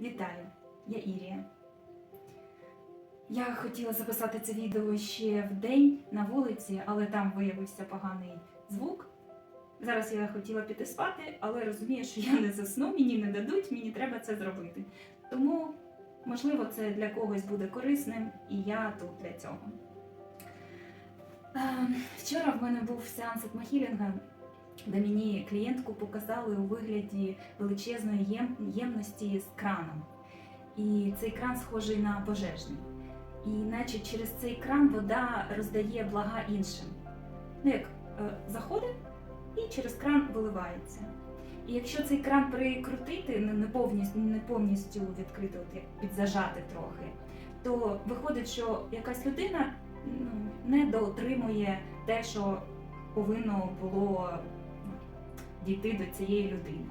Вітаю, я Ірія. Я хотіла записати це відео ще в день на вулиці, але там виявився поганий звук. Зараз я хотіла піти спати, але розумію, що я не засну, мені не дадуть, мені треба це зробити. Тому, можливо, це для когось буде корисним, і я тут для цього. Е, Вчора в мене був сеанс етмохілінга, де мені клієнтку показали у вигляді величезної єм- ємності з краном. І цей кран схожий на пожежний. І наче через цей кран вода роздає блага іншим. Ну як е, заходить і через кран виливається. І якщо цей кран прикрутити, не, повністю, не повністю відкрити, от підзажати трохи, то виходить, що якась людина ну, не доотримує те, що повинно було дійти до цієї людини.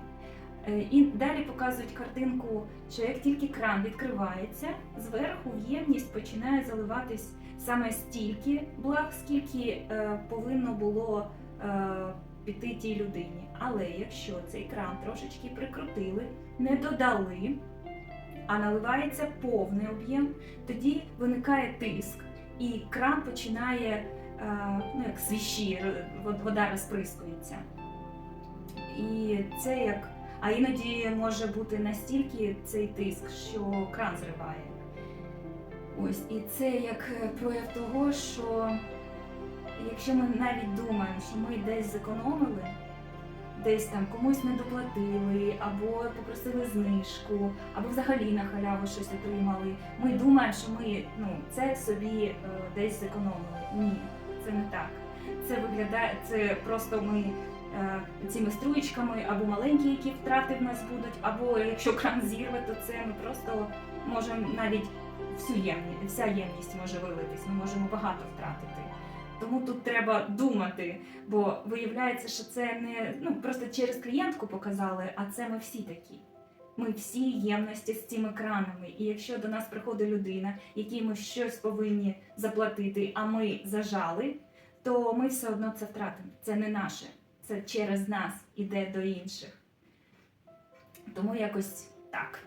Е, І далі показують картинку, що як тільки кран відкривається, зверху ємність починає заливатись саме стільки благ, скільки е, повинно було е, піти тій людині. Але якщо цей кран трошечки прикрутили, не додали, а наливається повний об'єм, тоді виникає тиск, і кран починає, ну як свіщі, вода розприскується. Це як а іноді може бути настільки цей тиск, що кран зриває. Ось, і це як е, прояв того, що якщо ми навіть думаємо, що ми десь зекономили, десь там комусь не доплатили, або попросили знижку, або взагалі на халяву щось отримали, ми думаємо, що ми ну, це собі е, десь зекономили. Ні, це не так. Це виглядає, це просто ми цими струєчками або маленькі, які втрати в нас будуть, або якщо кран зірве, то це ми просто можемо навіть всю ємність, вся ємність може вилитись, ми можемо багато втратити. Тому тут треба думати, бо виявляється, що це не ну просто через клієнтку показали, а це ми всі такі. Ми всі ємності з цими кранами. І якщо до нас приходить людина, якій ми щось повинні заплатити, а ми зажали, то ми все одно це втратимо. Це не наше це через нас іде до інших. Тому якось так.